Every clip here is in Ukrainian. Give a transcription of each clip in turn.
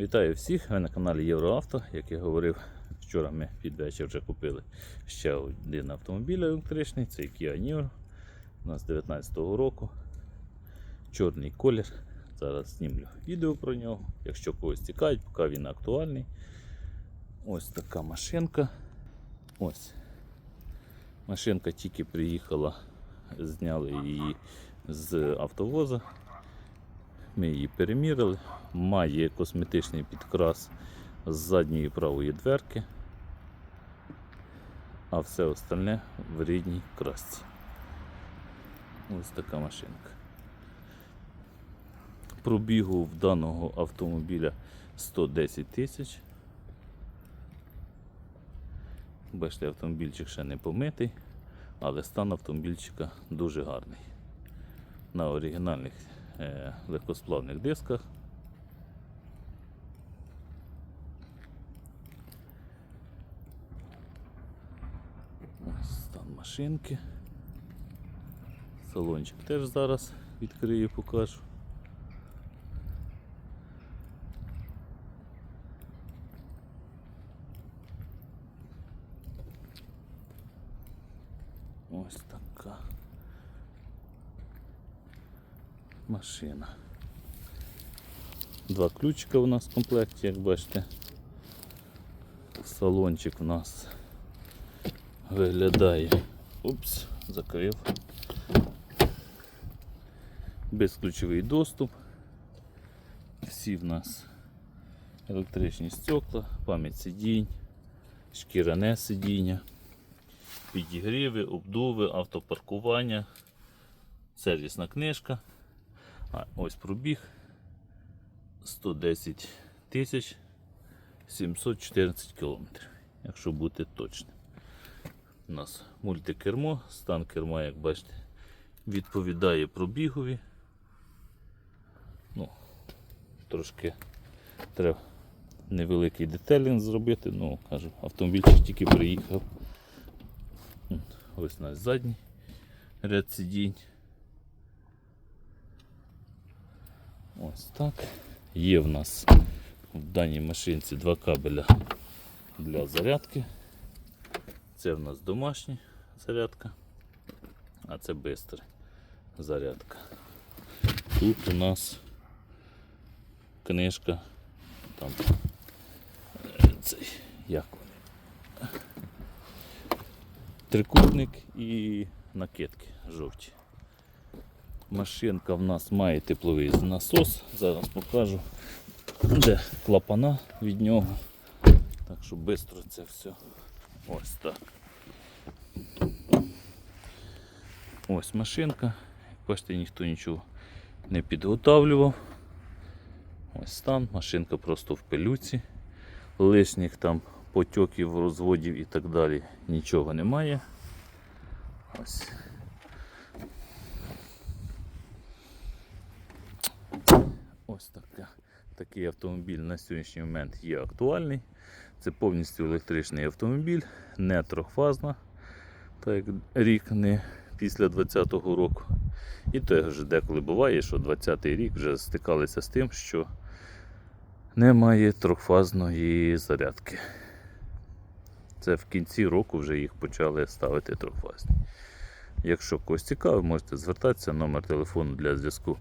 Вітаю всіх! Ви на каналі Євроавто. Як я говорив, вчора ми під вечір вже купили ще один автомобіль електричний, це Kia Niro. У нас 19-го року. Чорний колір. Зараз знімлю відео про нього. Якщо когось цікавить, поки він актуальний. Ось така машинка. Ось. Машинка тільки приїхала, зняли її з автовоза. Ми її перемірили. Має косметичний підкрас з задньої правої дверки, а все остальне в рідній красці. Ось така машинка. Пробігу в даного автомобіля 110 тисяч. Бачите, автомобільчик ще не помитий, але стан автомобільчика дуже гарний. На оригінальних легкосплавних дисках. Стан машинки. Салончик теж зараз відкрию, покажу. Ось така машина. Два ключика у нас в комплекті, як бачите. Салончик у нас виглядає. Упс, закрив. Безключовий доступ. Всі в нас електричні стекла, пам'ять сидінь, шкіряне сидіння, підігріви, обдуви, автопаркування, сервісна книжка. А ось пробіг 110 тисяч 714 кілометрів, якщо бути точним. У нас мультикермо, стан керма, як бачите, відповідає пробігові. Ну, трошки треба невеликий детелінг зробити, ну, кажу, автомобільчик тільки приїхав. Ось у задній ряд сидінь. Ось так. Є в нас в даній машинці два кабеля для зарядки. Це в нас домашня зарядка, а це бистра зарядка. Тут у нас книжка, там е, цей, як вони? Трикутник і накидки жовті. Машинка в нас має тепловий насос. Зараз покажу, де клапана від нього. Так що швидко це все. Ось так. Ось машинка. Бачите, ніхто нічого не підготавлював. Ось стан, машинка просто в пилюці. Лишніх там потьоків, розводів і так далі нічого немає. Ось. Ось така. Такий автомобіль на сьогоднішній момент є актуальний. Це повністю електричний автомобіль, не трьохфазна, так як рік не після 20-го року. І теж деколи буває, що 20-й рік вже стикалися з тим, що немає трьохфазної зарядки. Це в кінці року вже їх почали ставити трьохфазні. Якщо когось цікаво, можете звертатися. Номер телефону для зв'язку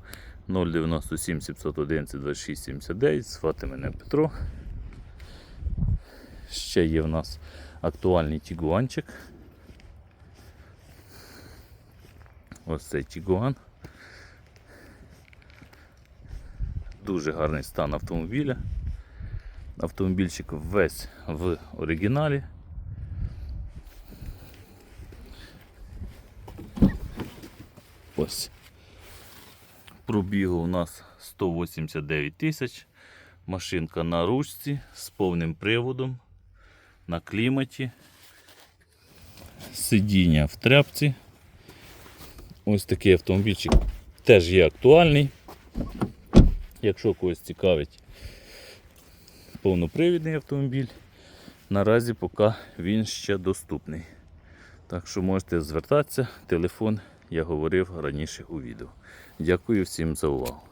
097 711 26 79. Звати мене Петро. Ще є в нас актуальний тігуанчик. Ось цей тігуан. Дуже гарний стан автомобіля. Автомобільчик весь в оригіналі. Ось. Пробігу у нас 189 тисяч. Машинка на ручці з повним приводом, на кліматі. Сидіння в тряпці. Ось такий автомобільчик теж є актуальний. Якщо когось цікавить повнопривідний автомобіль, наразі поки він ще доступний. Так що можете звертатися, телефон я говорив раніше у відео. Дякую всім за увагу.